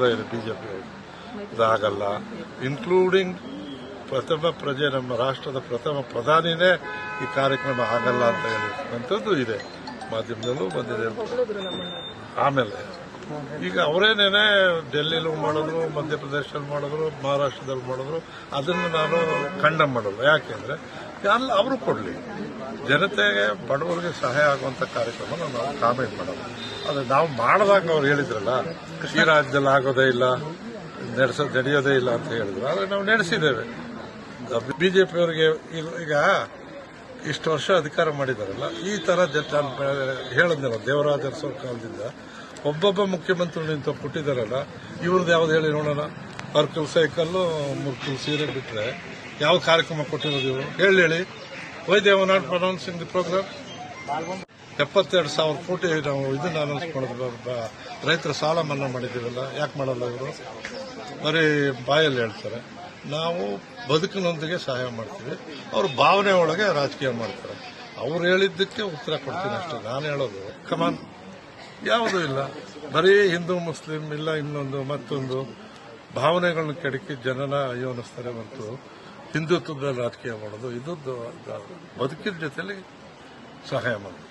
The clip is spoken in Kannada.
ವಿರೋಧ ಇದೆ ಬಿಜೆಪಿ ಇದಾಗಲ್ಲ ಇನ್ಕ್ಲೂಡಿಂಗ್ ಪ್ರಥಮ ಪ್ರಜೆ, ನಮ್ಮ ರಾಷ್ಟ್ರದ ಪ್ರಥಮ ಪ್ರಧಾನಿನೇ ಈ ಕಾರ್ಯಕ್ರಮ ಆಗಲ್ಲ ಅಂತ ಹೇಳಿದಂಥದ್ದು ಇದೆ. ಮಾಧ್ಯಮದಲ್ಲೂ ಬಂದಿದೆ. ಆಮೇಲೆ ಈಗ ಅವರೇನೇನೆ ಡೆಲ್ಲಿಲೂ ಮಾಡಿದ್ರು, ಮಧ್ಯಪ್ರದೇಶದಲ್ಲಿ ಮಾಡಿದ್ರು, ಮಹಾರಾಷ್ಟ್ರದಲ್ಲಿ ಮಾಡಿದ್ರು, ಅದನ್ನು ನಾನು ಖಂಡ ಮಾಡಲ್ಲ. ಯಾಕೆಂದ್ರೆ ಎಲ್ಲ ಅವರು ಕೊಡಲಿ. ಜನತೆಗೆ, ಬಡವರಿಗೆ ಸಹಾಯ ಆಗುವಂತ ಕಾರ್ಯಕ್ರಮ ನಾವು ಕಾಮೆಂಟ್ ಮಾಡೋದು. ಅದು ನಾವು ಮಾಡಿದಾಗ ಅವ್ರು ಹೇಳಿದ್ರಲ್ಲ ಕೃಷಿ ರಾಜ್ಯದಲ್ಲಿ ಆಗೋದೇ ಇಲ್ಲ, ನಡೆಸ, ನಡೆಯೋದೇ ಇಲ್ಲ ಅಂತ ಹೇಳಿದ್ರು. ಆದರೆ ನಾವು ನಡೆಸಿದ್ದೇವೆ. ಬಿಜೆಪಿಯವರಿಗೆ ಈಗ ಇಷ್ಟು ವರ್ಷ ಅಧಿಕಾರ ಮಾಡಿದಾರಲ್ಲ, ಈ ತರ ಹೇಳಿದ್ನಲ್ಲ ದೇವರಾಜ ಕಾಲದಿಂದ ಒಬ್ಬೊಬ್ಬ ಮುಖ್ಯಮಂತ್ರಿ ನಿಂತು ಕೊಟ್ಟಿದ್ದಾರಲ್ಲ ಇವ್ರದ್ದು ಯಾವ್ದು ಹೇಳಿ ನೋಡೋಣ. ಅರ್ಕಲ್ ಸೈಕಲ್ಲು, ಮುರ್ಕಲ್ ಸೀರೆ ಬಿಟ್ರೆ ಯಾವ ಕಾರ್ಯಕ್ರಮ ಕೊಟ್ಟಿರೋದು ಇವರು? ಹೇಳಿ ಹೇಳಿ. Why not announcing the programme? ಎಪ್ಪತ್ತೆರಡು ಸಾವಿರ ಕೋಟಿ ನಾವು ಇದನ್ನ ಅನೌನ್ಸ್ ಮಾಡಿದ್ವಿ ಬ- ರೈತರ ಸಾಲ ಮನ್ನಾ ಮಾಡಿದ್ದೀವಲ್ಲ ಯಾಕೆ ಮಾಡಲ್ಲ ಇವರು? ಬರೀ ಬಾಯಲ್ಲಿ ಹೇಳ್ತಾರೆ. ನಾವು ಬದುಕಿನೊಂದಿಗೆ ಸಹಾಯ ಮಾಡ್ತೀವಿ. ಅವ್ರ ಭಾವನೆ ಒಳಗೆ ರಾಜಕೀಯ ಮಾಡ್ತಾರೆ. ಅವ್ರು ಹೇಳಿದ್ದಕ್ಕೆ ಉತ್ತರ ಕೊಡ್ತೀನಿ ಅಷ್ಟೇ. ನಾನು ಹೇಳೋದು ಕಮಾನ್ ಯಾವುದೂ ಇಲ್ಲ. ಬರೀ ಹಿಂದೂ, ಮುಸ್ಲಿಂ, ಇಲ್ಲ ಇನ್ನೊಂದು, ಮತ್ತೊಂದು. ಭಾವನೆಗಳನ್ನ ಕೆಡಕಿ ಜನನ ಅಯ್ಯೋ ಮತ್ತು ಹಿಂದುತ್ವದ ರಾಜಕೀಯ ಮಾಡೋದು ಇದೊಂದು ಬದುಕಿನ ಜೊತೆಯಲ್ಲಿ ಸಹಾಯ ಮಾಡೋದು.